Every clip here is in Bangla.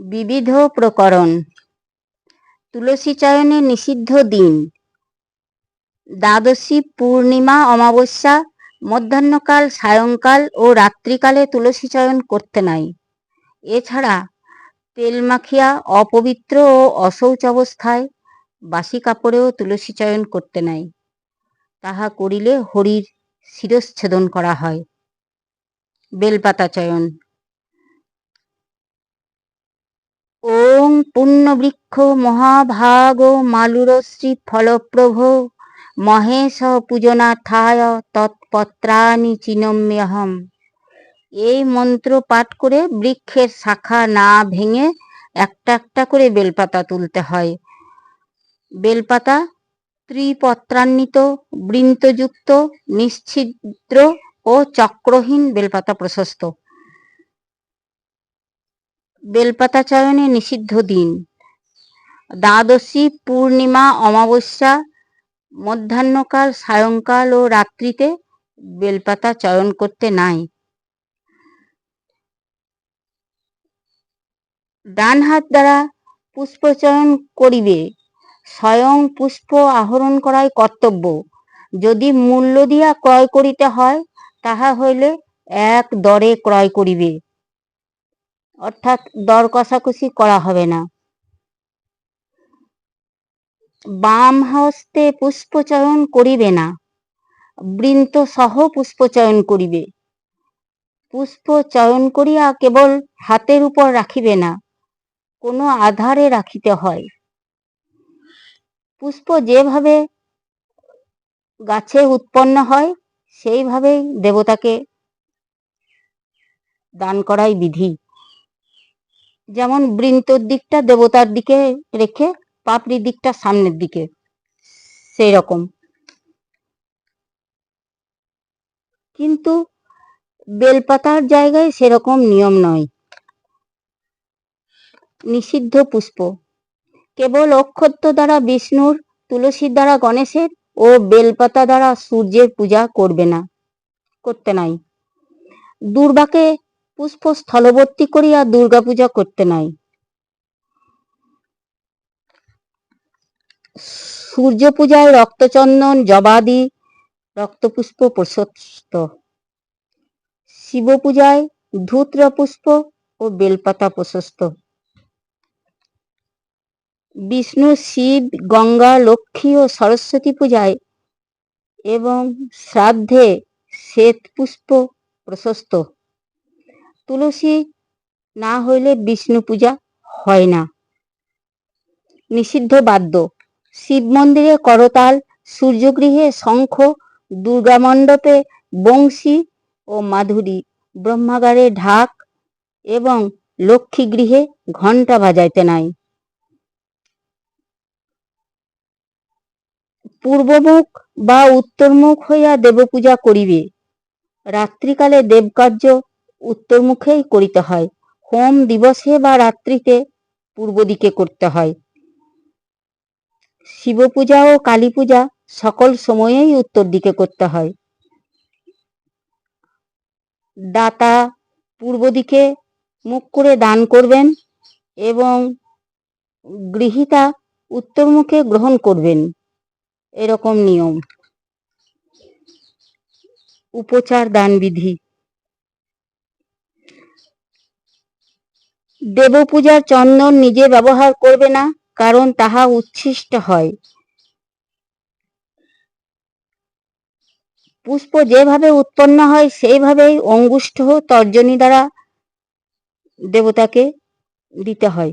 বিবিধ প্রকরণ। তুলসী চয়নে নিষিদ্ধ দিন। দ্বাদশী পূর্ণিমা অমাবস্যা, মধ্যাহ্নকাল, সায়ংকাল ও রাত্রিকালে তুলসী চয়ন করতে নাই। এছাড়া তেল মাখিয়া অপবিত্র ও অশৌচ অবস্থায় বাসি কাপড়েও তুলসী চয়ন করতে নাই। তাহা করিলে হরির শিরচ্ছেদন করা হয়। বেলপাতা চয়ন ওং পুণ্যবৃক্ষ মহাভাগ, মালুরশ্রী, ফলপ্রভ, মহেশ পূজনাথায় তৎপত্রাণি চিনম্যহম। এই মন্ত্র পাঠ করে বৃক্ষের শাখা না ভেঙে একটা একটা করে বেলপাতা তুলতে হয়। বেলপাতা ত্রিপত্রান্বিত, বৃন্তযুক্ত, নিশ্ছিদ্র ও চক্রহীন বেলপাতা প্রশস্ত। বেলপাতা চয়নে নিষিদ্ধ দিন। দ্বাদশী, পূর্ণিমা, অমাবস্যা, মধ্যাহ্নকাল, সায়ংকাল ও রাত্রিতে বেলপাতা চয়ন করতে নাই। ডান হাত দ্বারা পুষ্প চয়ন করিবে। স্বয়ং পুষ্প আহরণ করাই কর্তব্য। যদি মূল্য দিয়া ক্রয় করিতে হয়, তাহা হইলে এক দরে ক্রয় করিবে। অর্থাৎ দর কষাকষি করা হবে না। বাম হস্তে পুষ্পচয়ন করিবে না বৃন্ত সহ পুষ্প চয়ন করিবে। পুষ্প চয়ন করিয়া কেবল হাতের উপর রাখিবে না, কোনো আধারে রাখিতে হয়। পুষ্প যেভাবে গাছে উৎপন্ন হয়, সেইভাবেই দেবতাকে দান করাই বিধি। যেমন বৃন্তর দিকটা দেবতার দিকে রেখে পাপড়ির দিকটা সামনের দিকে সেই রকম কিন্তু বেলপাতার জায়গায় সেরকম নিয়ম নয়। নিষিদ্ধ পুষ্প। কেবল অক্ষত্য দ্বারা বিষ্ণুর তুলসীর দ্বারা গণেশের ও বেলপাতা দ্বারা সূর্যের পূজা করবে না, করতে নাই। দুর্বাকে পুষ্প স্থলবর্তী করিয়া দুর্গা পূজা করতে নাই। সূর্য পূজায় রক্তচন্দন, জবাদি, রক্তপুষ্প প্রশস্ত। শিব পূজায় ধূত্র পুষ্প ও বেলপাতা প্রশস্ত। বিষ্ণু, শিব, গঙ্গা, লক্ষ্মী ও সরস্বতী পূজায় এবং শ্রাদ্ধে শ্বেত পুষ্প প্রশস্ত। তুলসী না হইলে বিষ্ণু পূজা হয় না। নিষিদ্ধ বাদ্য। শিব মন্দিরে করতাল, সূর্যগৃহে শঙ্খ, দুর্গা মণ্ডপে বংশী ও মাধুরী, ব্রহ্মাগারে ঢাক এবং লক্ষ্মী গৃহে ঘণ্টা বাজাইতে নাই। পূর্বমুখ বা উত্তরমুখ হইয়া দেবপূজা করিবে। রাত্রিকালে দেবকার্য উত্তরমুখেই করিতে হয়। হোম দিবসে বা রাত্রিতে পূর্ব দিকে করতে হয়। শিব পূজা ও কালী পূজা সকল সময়েই উত্তর দিকে করতে হয়। দাতা পূর্ব দিকে মুখ করে দান করবেন এবং গৃহীতা উত্তর মুখে গ্রহণ করবেন। এরকম নিয়ম। উপচার দান বিধি দেবপূজার চন্দন নিজে ব্যবহার করবে না, কারণ তাহা উচ্ছিষ্ট হয়। পুষ্প যেভাবে উৎপন্ন হয়, সেইভাবেই অঙ্গুষ্ঠ তর্জনী দ্বারা দেবতাকে দিতে হয়।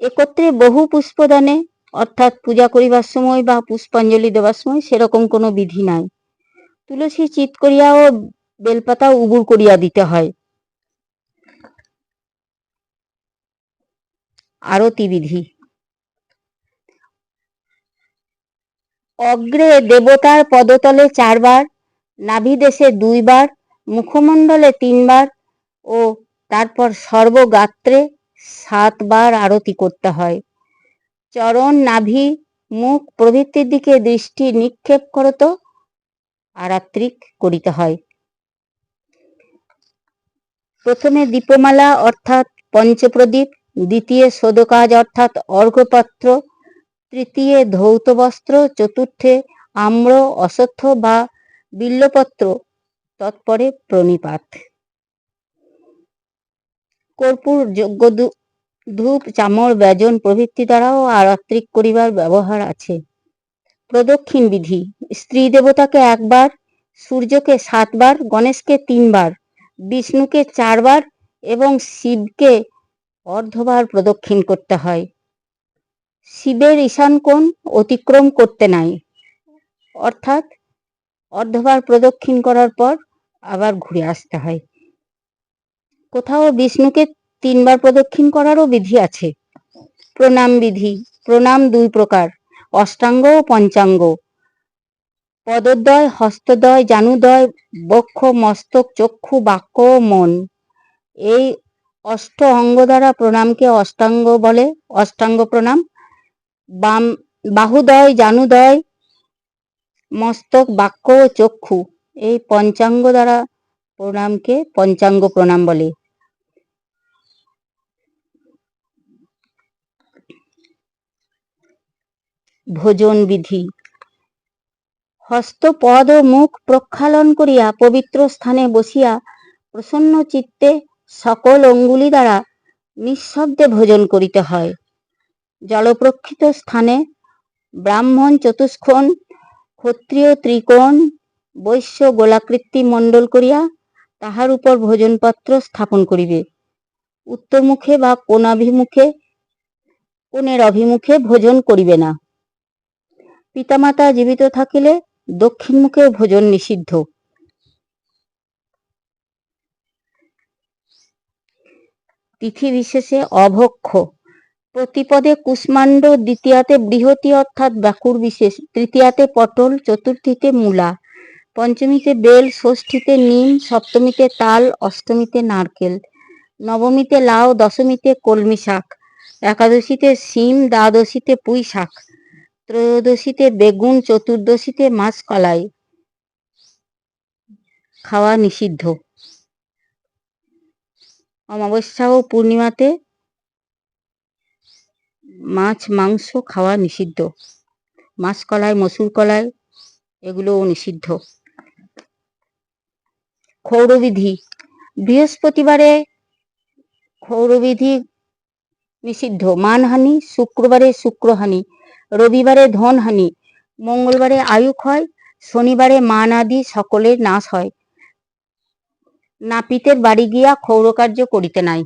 একত্রে বহু পুষ্পদানে অর্থাৎ পূজা করিবার সময় বা পুষ্পাঞ্জলি দেবার সময় সেরকম কোনো বিধি নাই। তুলসী চিত করিয়া ও বেলপাতা উবুর করিয়া দিতে হয়। আরতি বিধি অগ্রে দেবতার পদতলে চারবার, নাভিদেশে দুইবার, মুখমণ্ডলে তিনবার ও তারপর সর্বগাত্রে সাতবার আরতি করতে হয়। চরণ, নাভি, মুখ প্রভৃতির দিকে দৃষ্টি নিক্ষেপ করত, আরাত্রিক করিতে হয়। প্রথমে দীপমালা অর্থাৎ পঞ্চপ্রদীপ দ্বিতীয় সদকাজ অর্থাৎ অর্ঘ্যপাত্র, তৃতীয় ধৌত বস্ত্র চতুর্থে আম্র, অশ্বত্থ বা বিল্লপত্র, তৎপরে প্রণিপাত। কর্পূর যোগ্য ধূপ, চামর, ব্যজন প্রভৃতি দ্বারাও আরাত্রিক করিবার ব্যবহার আছে। প্রদক্ষিণ বিধি, স্ত্রী দেবতাকে একবার, সূর্যকে সাতবার, গণেশকে তিনবার, বিষ্ণুকে চারবার এবং শিবকে অর্ধবার প্রদক্ষিণ করতে হয়। শিবের ঈশান কোণ অতিক্রম করতে নাই। অর্থাৎ অর্ধবার প্রদক্ষিণ করার পর আবার ঘুরে আসতে হয়। কোথাও বিষ্ণুকে তিনবার প্রদক্ষিণ করারও বিধি আছে। প্রণাম বিধি, প্রণাম দুই প্রকার, অষ্টাঙ্গ ও পঞ্চাঙ্গ। পদদ্বয় হস্তদ্বয় জানুদয়, বক্ষ, মস্তক, চক্ষু, বাক্য মন। এই অষ্ট অঙ্গ দ্বারা প্রণামকে অষ্টাঙ্গ বলে, অষ্টাঙ্গ প্রণাম। বাম, বাহুদয়, জানুদয়, মস্তক, বাক্য ও চক্ষু এই পঞ্চাঙ্গ দ্বারা প্রণামকে পঞ্চাঙ্গ প্রণাম বলে। ভোজন বিধি। হস্ত পদ ও মুখ প্রক্ষালন করিয়া পবিত্র স্থানে বসিয়া প্রসন্ন চিত্তে সকল অঙ্গুলি দ্বারা নিঃশব্দে ভোজন করিতে হয়। জলপ্রক্ষিত স্থানে ব্রাহ্মণ চতুষ্কোণ, ক্ষত্রিয় ত্রিকোণ, বৈশ্য গোলাকৃতি মণ্ডল করিয়া তাহার উপর ভোজনপত্র স্থাপন করিবে। উত্তরমুখে বা কোণাভিমুখে, কোণের অভিমুখে ভোজন করিবে না। পিতামাতা জীবিত থাকিলে দক্ষিণ মুখে ভোজন নিষিদ্ধ। তিথি বিশেষে অভক্ষ। প্রতিপদে কুষ্মাণ্ড দ্বিতীয়াতে বৃহতি অর্থাৎ ব্যাকুর বিশেষ, তৃতীয়াতে পটল, চতুর্থীতে মূলা, পঞ্চমীতে বেল, ষষ্ঠীতে নিম, সপ্তমীতে তাল, অষ্টমীতে নারকেল, নবমীতে লাউ, দশমীতে কলমি শাক, একাদশীতে শিম, দ্বাদশীতে পুঁই শাক, ত্রয়োদশীতে বেগুন, চতুর্দশীতে মাছ কলাই খাওয়া নিষিদ্ধ। অমাবস্যা ও পূর্ণিমাতে মাছ, মাংস খাওয়া নিষিদ্ধ। মাছ কলাই মসুর কলাই, এগুলোও নিষিদ্ধ। ক্ষৌরবিধি। বৃহস্পতিবারে ক্ষৌরবিধি নিষিদ্ধ। মানহানি, শুক্রবারে শুক্রহানি, রবিবারে ধনহানি, মঙ্গলবারে আয়ু ক্ষয় শনিবারে মান আদি সকলের নাশ হয়। নাপিতের বাড়ি গিয়া ক্ষৌরকার্য করিতে নাই।